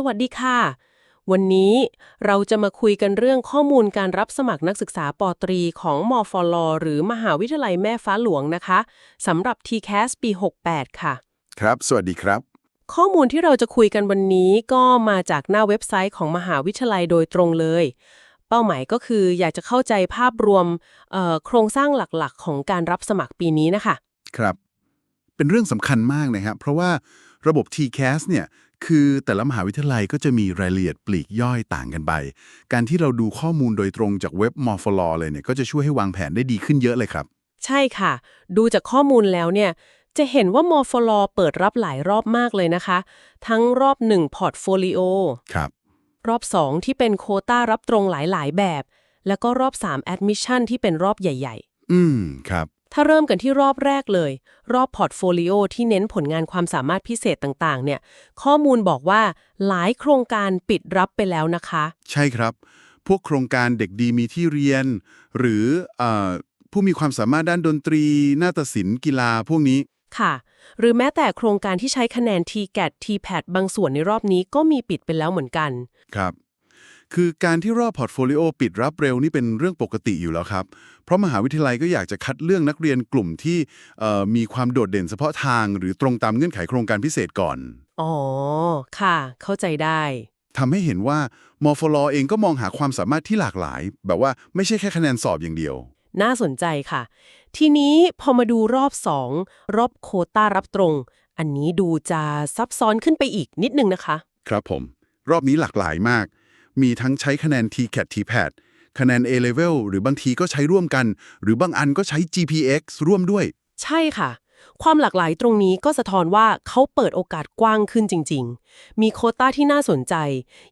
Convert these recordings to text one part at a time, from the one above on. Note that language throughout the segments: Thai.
สวัสดีค่ะ วันนี้เราจะมาคุยกันเรื่องข้อมูลการรับสมัครนักศึกษาปตรีของมฟลหรือมหาวิทยาลัยแม่ฟ้าหลวงนะคะสำหรับ TCAS ปี 68 ค่ะ ครับ สวัสดีครับ ข้อมูลที่เราจะคุยกันวันนี้ก็มาจากหน้าเว็บไซต์ของมหาวิทยาลัยโดยตรงเลย เป้าหมายก็คืออยากจะเข้าใจภาพรวมเอ่อโครงสร้างหลักๆ ของการรับสมัครปีนี้นะคะ ครับ เป็นเรื่องสำคัญมากนะครับ เพราะว่าระบบ TCAS เนี่ย คือแต่ละมหาวิทยาลัยก็จะมีรายละเอียดปลีกย่อยต่างกันไป การที่เราดูข้อมูลโดยตรงจากเว็บมอฟลอเลยเนี่ยก็จะช่วยให้วางแผนได้ดีขึ้นเยอะเลยครับ ใช่ค่ะ ดูจากข้อมูลแล้วเนี่ย จะเห็นว่ามฟลเปิดรับหลายรอบมากเลยนะคะ ทั้งรอบ1พอร์ตโฟลิโอครับ รอบ 2 ที่เป็นโควต้ารับตรงหลายๆ แบบ แล้วก็รอบ3 Admission ที่เป็นรอบใหญ่อืมครับๆ ถ้าเริ่มกันที่รอบแรกเลย รอบพอร์ตโฟลิโอที่เน้นผลงานความสามารถพิเศษต่างๆ เนี่ย ข้อมูลบอกว่าหลายโครงการปิดรับไปแล้วนะคะ ใช่ครับ พวกโครงการเด็กดีมีที่เรียน หรือเอ่อผู้มีความสามารถด้านดนตรี นาฏศิลป์กีฬาพวกนี้ค่ะ หรือแม้แต่โครงการที่ใช้คะแนน TGAT TPAT บางส่วนในรอบนี้ก็มีปิดไปแล้วเหมือนกัน ครับ คือการที่รอบพอร์ตโฟลิโอปิดรับเร็วนี่เป็นเรื่องปกติอยู่แล้วครับ เพราะมหาวิทยาลัยก็อยากจะคัดเลือกนักเรียนกลุ่มที่เอ่อมีความโดดเด่นเฉพาะทาง หรือตรงตามเงื่อนไขโครงการพิเศษก่อน อ๋อ ค่ะ เข้าใจได้ทำให้เห็นว่ามอฟลอเองก็มองหาความสามารถที่หลากหลาย แบบว่าไม่ใช่แค่คะแนนสอบอย่างเดียว น่าสนใจค่ะ ทีนี้พอมาดูรอบ2รอบโควต้ารับตรง อันนี้ดูจะซับซ้อนขึ้นไปอีกนิดนึงนะคะ ครับผม รอบนี้หลากหลายมาก มีทั้งใช้คะแนน TCAT TPAT คะแนน A level หรือบางทีก็ใช้ร่วมกัน หรือบางอันก็ใช้ GPX ร่วมด้วย ใช่ค่ะ ความหลากหลายตรงนี้ก็สะท้อนว่าเขาเปิดโอกาสกว้างขึ้นจริง ๆ มีโควต้าที่น่าสนใจ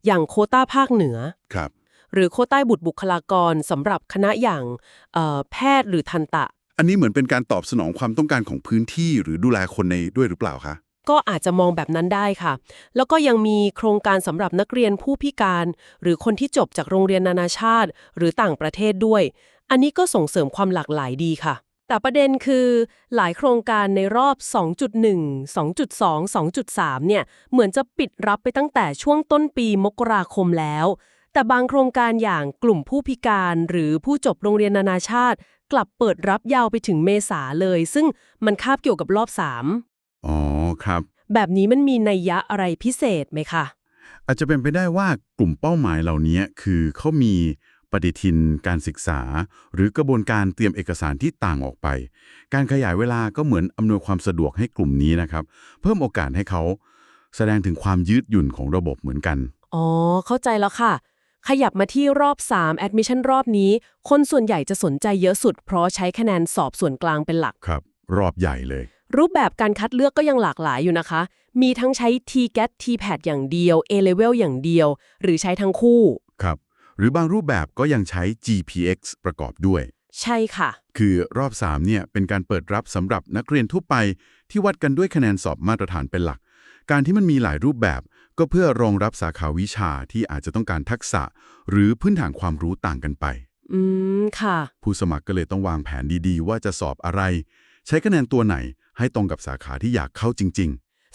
อย่างโควต้าภาคเหนือ ครับ หรือโควต้าบุตรบุคลากรสำหรับคณะอย่างเอ่อแพทย์หรือทันตะ อันนี้เหมือนเป็นการตอบสนองความต้องการของพื้นที่หรือดูแลคนในด้วยหรือเปล่าคะ ก็อาจจะมองแบบนั้นได้ค่ะ แล้วก็ยังมีโครงการสำหรับนักเรียนผู้พิการ หรือคนที่จบจากโรงเรียนนานาชาติ หรือต่างประเทศด้วย อันนี้ก็ส่งเสริมความหลากหลายดีค่ะ แต่ประเด็นคือหลายโครงการในรอบ 2.1 2.2 2.3 เนี่ย เหมือนจะปิดรับไปตั้งแต่ช่วงต้นปีมกราคมแล้ว แต่บางโครงการอย่างกลุ่มผู้พิการ หรือผู้จบโรงเรียนนานาชาติ กลับเปิดรับยาวไปถึงเมษาเลย ซึ่งมันคาบเกี่ยวกับรอบ 3อ๋อ ครับ แบบนี้มันมีนัยยะอะไรพิเศษไหมคะอาจจะเป็นไปได้ว่ากลุ่มเป้าหมายเหล่านี้คือเขามีปฏิทินการศึกษา หรือกระบวนการเตรียมเอกสารที่ต่างออกไป การขยายเวลาก็เหมือนอำนวยความสะดวกให้กลุ่มนี้นะครับ เพิ่มโอกาสให้เขา แสดงถึงความยืดหยุ่นของระบบเหมือนกัน อ๋อ เข้าใจแล้วค่ะ ขยับมาที่รอบ 3 Admission รอบนี้ คนส่วนใหญ่จะสนใจเยอะสุด เพราะใช้คะแนนสอบส่วนกลางเป็นหลักครับ รอบใหญ่เลย รูปแบบการคัดเลือกก็ยังหลากหลายอยู่นะคะ มีทั้งใช้ TGAT TPAT อย่างเดียว A Level อย่างเดียว หรือใช้ทั้งคู่ ครับ หรือบางรูปแบบก็ยังใช้ GPX ประกอบด้วย ใช่ค่ะ คือรอบ 3 เนี่ยเป็นการเปิดรับสำหรับนักเรียนทั่วไป ที่วัดกันด้วยคะแนนสอบมาตรฐานเป็นหลัก การที่มันมีหลายรูปแบบ ก็เพื่อรองรับสาขาวิชาที่อาจจะต้องการทักษะ หรือพื้นฐานความรู้ต่างกันไป อืมค่ะ ผู้สมัครก็เลยต้องวางแผนดีๆ ว่าจะสอบอะไร ใช้คะแนนตัวไหน ให้ตรงกับสาขาที่อยากเข้าจริง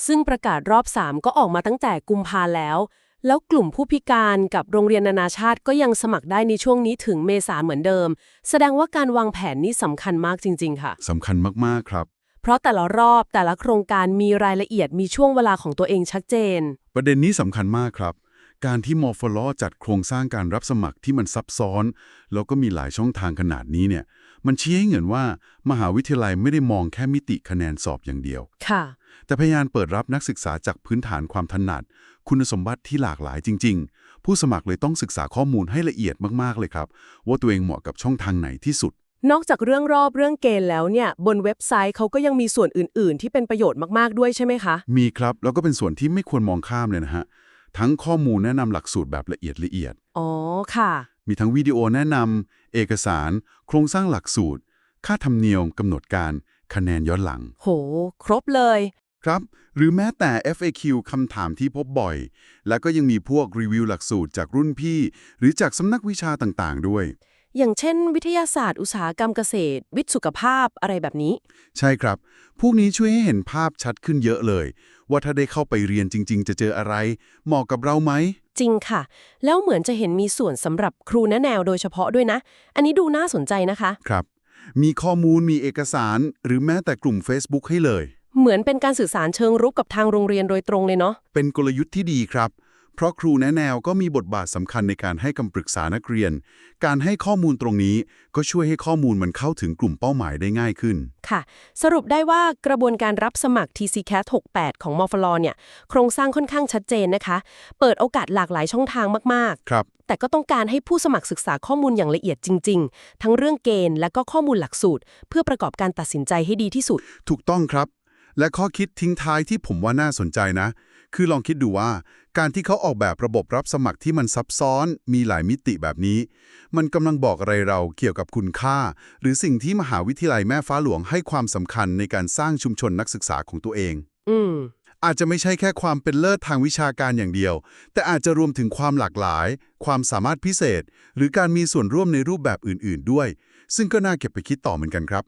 ซึ่งประกาศรอบ 3 ก็ออกมาตั้งแต่กุมภาแล้ว แล้วกลุ่มผู้พิการกับโรงเรียนนานาชาติก็ยังสมัครได้ในช่วงนี้ถึงเมษาเหมือนเดิม แสดงว่าการวางแผนนี่สำคัญมากจริง ๆ ค่ะ ๆสำคัญมากๆครับ เพราะแต่ละรอบแต่ละโครงการมีรายละเอียดมีช่วงเวลาของตัวเองชัดเจน ประเด็นนี้สำคัญมากครับ การที่มอฟลอจัดโครงสร้างการรับสมัครที่มันซับซ้อน แล้วก็มีหลายช่องทางขนาดนี้เนี่ย มันชี้ให้เห็นว่ามหาวิทยาลัยไม่ได้มองแค่มิติคะแนนสอบอย่างเดียว ค่ะ แต่พยายามเปิดรับนักศึกษาจากพื้นฐานความถนัด คุณสมบัติที่หลากหลายจริง ๆ ผู้สมัครเลยต้องศึกษาข้อมูลให้ละเอียดมากๆเลยครับ ว่าตัวเองเหมาะกับช่องทางไหนที่สุด นอกจากเรื่องรอบเรื่องเกณฑ์แล้วเนี่ย บนเว็บไซต์เขาก็ยังมีส่วนอื่น ๆ ที่เป็นประโยชน์มากๆด้วยใช่ไหมคะ มีครับแล้วก็เป็นส่วนที่ไม่ควรมองข้ามเลยนะฮะทั้งข้อมูลแนะนำหลักสูตรแบบละเอียดละเอียด อ๋อค่ะ มีทั้งวิดีโอแนะนำเอกสาร โครงสร้างหลักสูตร ค่าธรรมเนียมกำหนดการคะแนนย้อนหลัง โห ครบเลย ครับ หรือแม้แต่ FAQ คำถามที่พบบ่อย แล้วก็ยังมีพวกรีวิวหลักสูตรจากรุ่นพี่ หรือจากสำนักวิชาต่างๆ ด้วย อย่างเช่น วิทยาศาสตร์ อุตสาหกรรมเกษตร วิทย์สุขภาพอะไรแบบนี้ ใช่ครับ พวกนี้ช่วยให้เห็นภาพชัดขึ้นเยอะเลย ว่าถ้าได้เข้าไปเรียนจริง ๆ จะเจออะไร เหมาะกับเราไหม จริงค่ะ แล้วเหมือนจะเห็นมีส่วนสำหรับครูแนะแนวโดยเฉพาะด้วยนะ อันนี้ดูน่าสนใจนะคะ ครับ มีข้อมูลมีเอกสาร หรือแม้แต่กลุ่ม Facebook ให้เลย เหมือนเป็นการสื่อสารเชิงรุกกับทางโรงเรียนโดยตรงเลยเนาะเป็นกลยุทธ์ที่ดีครับ เพราะครูแนะแนวก็มีบทบาทสำคัญในการให้คำปรึกษานักเรียน การให้ข้อมูลตรงนี้ก็ช่วยให้ข้อมูลมันเข้าถึงกลุ่มเป้าหมายได้ง่ายขึ้น ค่ะ สรุปได้ว่ากระบวนการรับสมัคร TCCAT 68 ของมฟลเนี่ย โครงสร้างค่อนข้างชัดเจนนะคะ เปิดโอกาสหลากหลายช่องทางมากครับๆแต่ก็ต้องการให้ผู้สมัครศึกษาข้อมูลอย่างละเอียดจริง ๆ ทั้งเรื่องเกณฑ์และก็ข้อมูลหลักสูตร เพื่อประกอบการตัดสินใจให้ดีที่สุด ถูกต้องครับ และข้อคิดทิ้งท้ายที่ผมว่าน่าสนใจนะ คือลองคิดดูว่า การที่เขาออกแบบระบบรับสมัครที่มันซับซ้อนมีหลายมิติแบบนี้ มันกำลังบอกอะไรเราเกี่ยวกับคุณค่า หรือสิ่งที่มหาวิทยาลัยแม่ฟ้าหลวงให้ความสำคัญในการสร้างชุมชนนักศึกษาของตัวเอง อืมอาจจะไม่ใช่แค่ความเป็นเลิศทางวิชาการอย่างเดียว แต่อาจจะรวมถึงความหลากหลาย ความสามารถพิเศษ หรือการมีส่วนร่วมในรูปแบบอื่น ๆ ด้วย ซึ่งก็น่าเก็บไปคิดต่อเหมือนกันครับ